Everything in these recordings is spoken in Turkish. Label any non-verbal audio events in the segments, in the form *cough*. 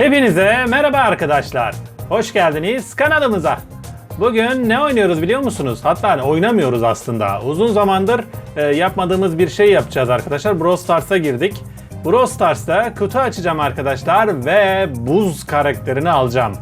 Hepinize merhaba arkadaşlar. Hoş geldiniz kanalımıza. Bugün ne oynuyoruz biliyor musunuz? Hatta hani oynamıyoruz aslında. Uzun zamandır e, yapmadığımız bir şey yapacağız arkadaşlar. Brawl Stars'a girdik. Brawl Stars'ta kutu açacağım arkadaşlar ve buz karakterini alacağım.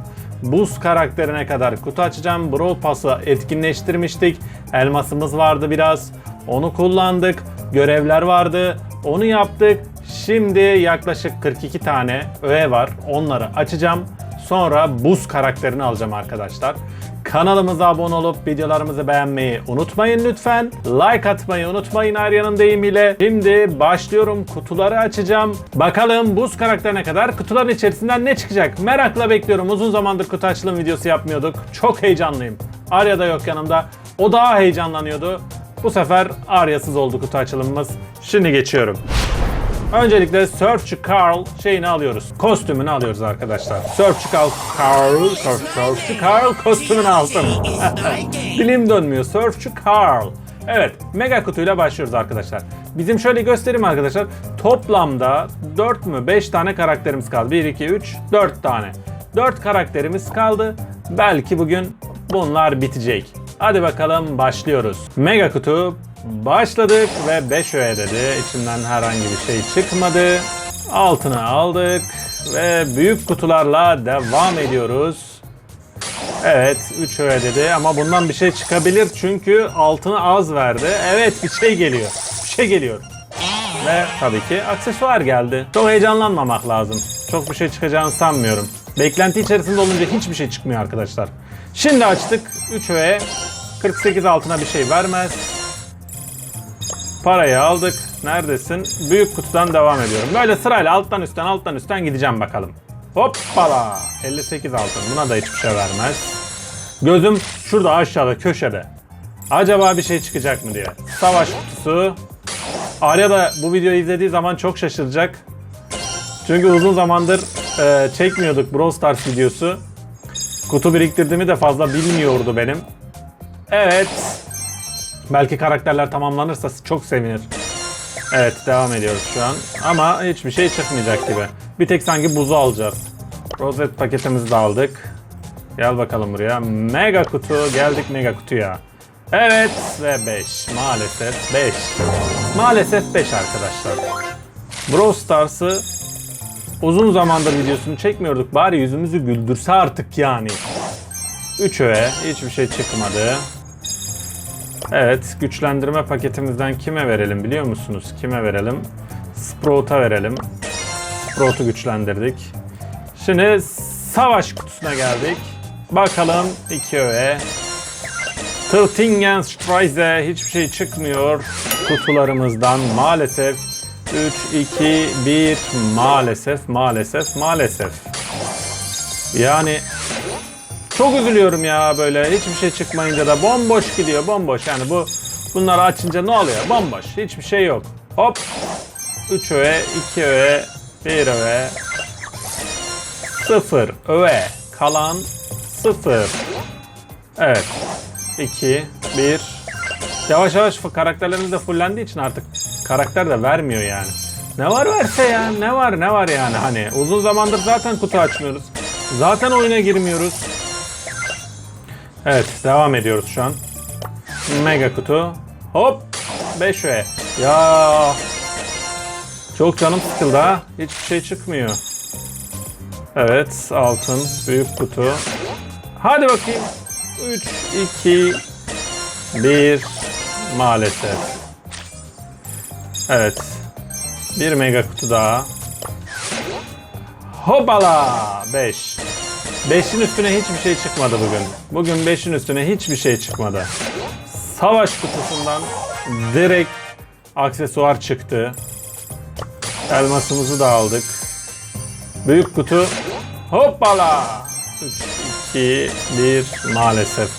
Buz karakterine kadar kutu açacağım. Brawl Pass'ı etkinleştirmiştik. Elmasımız vardı biraz. Onu kullandık. Görevler vardı. Onu yaptık. Şimdi yaklaşık 42 tane öğe var. Onları açacağım. Sonra buz karakterini alacağım arkadaşlar. Kanalımıza abone olup videolarımızı beğenmeyi unutmayın lütfen. Like atmayı unutmayın Arya'nın deyimiyle. Şimdi başlıyorum kutuları açacağım. Bakalım buz karakterine kadar kutuların içerisinden ne çıkacak? Merakla bekliyorum. Uzun zamandır kutu açılım videosu yapmıyorduk. Çok heyecanlıyım. Arya da yok yanımda. O daha heyecanlanıyordu. Bu sefer Arya'sız oldu kutu açılımımız. Şimdi geçiyorum. Öncelikle Surfçı Carl şeyini alıyoruz. Kostümünü alıyoruz arkadaşlar. Surfçı Carl, Carl, Surf, Surfçı Carl kostümünü alsın. *laughs* Dilim dönmüyor. Surfçı Carl. Evet, mega kutuyla başlıyoruz arkadaşlar. Bizim şöyle göstereyim arkadaşlar. Toplamda 4 mü 5 tane karakterimiz kaldı. 1, 2, 3, 4 tane. 4 karakterimiz kaldı. Belki bugün bunlar bitecek. Hadi bakalım başlıyoruz. Mega kutu başladık ve 5 öğe dedi. İçinden herhangi bir şey çıkmadı. Altını aldık ve büyük kutularla devam ediyoruz. Evet 3 öğe dedi ama bundan bir şey çıkabilir çünkü altını az verdi. Evet bir şey geliyor. Bir şey geliyor. Ve tabii ki aksesuar geldi. Çok heyecanlanmamak lazım. Çok bir şey çıkacağını sanmıyorum. Beklenti içerisinde olunca hiçbir şey çıkmıyor arkadaşlar. Şimdi açtık 3 öğe. 48 altına bir şey vermez. Parayı aldık. Neredesin? Büyük kutudan devam ediyorum. Böyle sırayla alttan üstten alttan üstten gideceğim bakalım. Hoppala. 58 altın. Buna da hiçbir şey vermez. Gözüm şurada aşağıda köşede. Acaba bir şey çıkacak mı diye. Savaş kutusu. Arya da bu videoyu izlediği zaman çok şaşıracak. Çünkü uzun zamandır e, çekmiyorduk Brawl Stars videosu. Kutu biriktirdiğimi de fazla bilmiyordu benim. Evet. Belki karakterler tamamlanırsa çok sevinir. Evet devam ediyoruz şu an. Ama hiçbir şey çıkmayacak gibi. Bir tek sanki buzu alacağız. Rozet paketimizi de aldık. Gel bakalım buraya. Mega kutu. Geldik mega kutuya. Evet ve 5. Maalesef 5. Maalesef 5 arkadaşlar. Brawl Stars'ı uzun zamandır videosunu çekmiyorduk. Bari yüzümüzü güldürse artık yani. 3 öğe. Hiçbir şey çıkmadı. Evet, güçlendirme paketimizden kime verelim biliyor musunuz? Kime verelim? Sprout'a verelim. Sprout'u güçlendirdik. Şimdi savaş kutusuna geldik. Bakalım 2 öğe. Tırtingen Streise hiçbir şey çıkmıyor kutularımızdan maalesef. 3, 2, 1 maalesef, maalesef, maalesef. Yani çok üzülüyorum ya böyle. Hiçbir şey çıkmayınca da bomboş gidiyor bomboş. Yani bu bunları açınca ne oluyor? Bomboş. Hiçbir şey yok. Hop. 3 öğe 2 öğe 1 öğe. 0 öğe. Kalan 0 evet. 2 1 yavaş yavaş karakterlerimiz de fullendiği için artık karakter de vermiyor yani. Ne var verse ya? Ne var ne var yani? Hani uzun zamandır zaten kutu açmıyoruz. Zaten oyuna girmiyoruz Evet devam ediyoruz şu an. Mega kutu. Hop 5 ve. Ya çok canım sıkıldı ha. Hiçbir şey çıkmıyor. Evet altın büyük kutu. Hadi bakayım. 3 2 1 maalesef. Evet. Bir mega kutu daha. Hopala 5. 5'in üstüne hiçbir şey çıkmadı bugün. Bugün 5'in üstüne hiçbir şey çıkmadı. Savaş kutusundan direkt aksesuar çıktı. Elmasımızı da aldık. Büyük kutu. Hoppala. 3, 2, 1 maalesef.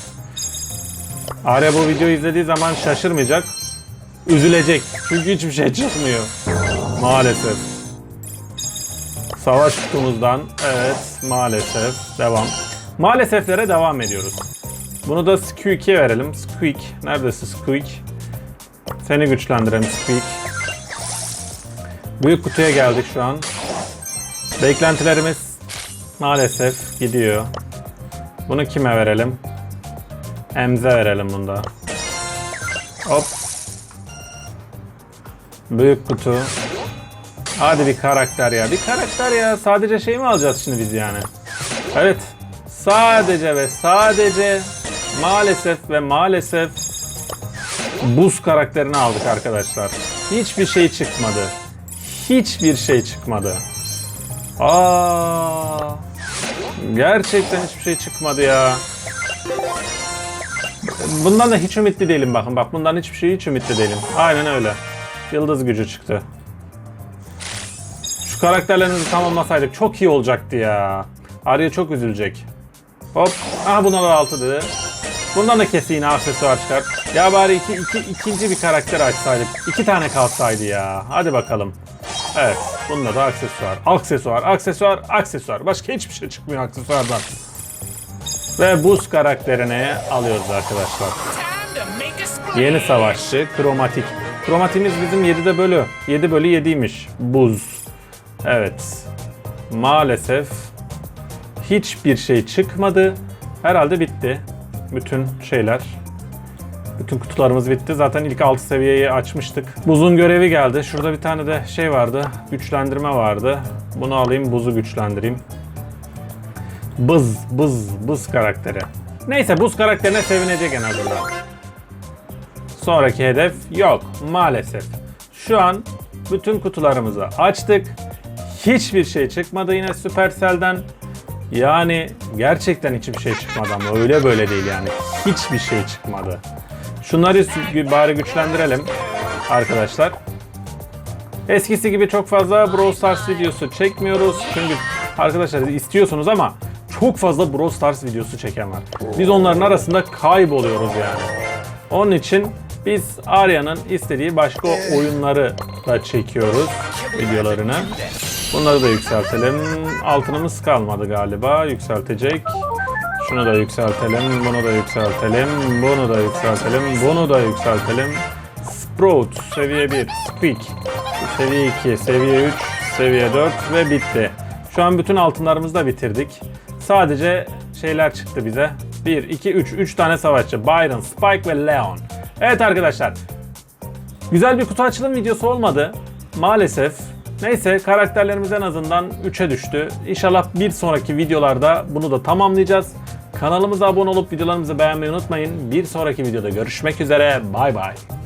Arya bu videoyu izlediği zaman şaşırmayacak. Üzülecek. Çünkü hiçbir şey çıkmıyor. Maalesef. Savaş kutumuzdan evet maalesef devam. Maaleseflere devam ediyoruz. Bunu da Squeak'e verelim. Squeak. Neredesin Squeak? Seni güçlendirelim Squeak. Büyük kutuya geldik şu an. Beklentilerimiz Maalesef gidiyor. Bunu kime verelim? Emze verelim bunda. Hop. Büyük kutu. Hadi bir karakter ya. Bir karakter ya. Sadece şey mi alacağız şimdi biz yani? Evet. Sadece ve sadece maalesef ve maalesef buz karakterini aldık arkadaşlar. Hiçbir şey çıkmadı. Hiçbir şey çıkmadı. Aa! Gerçekten hiçbir şey çıkmadı ya. Bundan da hiç ümitli değilim bakın. Bak bundan hiçbir şey hiç ümitli değilim. Aynen öyle. Yıldız gücü çıktı. Şu karakterlerimizi tamamlasaydık çok iyi olacaktı ya. Arya çok üzülecek. Hop. Aha buna da 6 dedi. Bundan da kesin aksesuar çıkar. Ya bari iki, iki, ikinci bir karakter açsaydık. İki tane kalsaydı ya. Hadi bakalım. Evet. Bunda da aksesuar. Aksesuar, aksesuar, aksesuar. Başka hiçbir şey çıkmıyor aksesuardan. Ve buz karakterini alıyoruz arkadaşlar. Yeni savaşçı, kromatik. Kromatimiz bizim 7'de bölü. 7 bölü 7'ymiş. Buz. Evet. Maalesef hiçbir şey çıkmadı. Herhalde bitti. Bütün şeyler. Bütün kutularımız bitti. Zaten ilk 6 seviyeyi açmıştık. Buzun görevi geldi. Şurada bir tane de şey vardı. Güçlendirme vardı. Bunu alayım, buzu güçlendireyim. Bız, bız, bız karakteri. Neyse buz karakterine sevinecek en azından. Sonraki hedef yok maalesef. Şu an bütün kutularımızı açtık. Hiçbir şey çıkmadı yine Supercell'den. Yani gerçekten hiçbir şey çıkmadı ama öyle böyle değil yani. Hiçbir şey çıkmadı. Şunları bari güçlendirelim arkadaşlar. Eskisi gibi çok fazla Brawl Stars videosu çekmiyoruz. Çünkü arkadaşlar istiyorsunuz ama çok fazla Brawl Stars videosu çeken var. Biz onların arasında kayboluyoruz yani. Onun için biz Arya'nın istediği başka oyunları da çekiyoruz videolarını. Bunları da yükseltelim. Altınımız kalmadı galiba. Yükseltecek. Şunu da yükseltelim. Bunu da yükseltelim. Bunu da yükseltelim. Bunu da yükseltelim. Sprout seviye 1. Squeak seviye 2, seviye 3, seviye 4 ve bitti. Şu an bütün altınlarımızı da bitirdik. Sadece şeyler çıktı bize. 1, 2, 3. 3 tane savaşçı. Byron, Spike ve Leon. Evet arkadaşlar. Güzel bir kutu açılım videosu olmadı. Maalesef. Neyse karakterlerimiz en azından 3'e düştü. İnşallah bir sonraki videolarda bunu da tamamlayacağız. Kanalımıza abone olup videolarımızı beğenmeyi unutmayın. Bir sonraki videoda görüşmek üzere. Bay bay.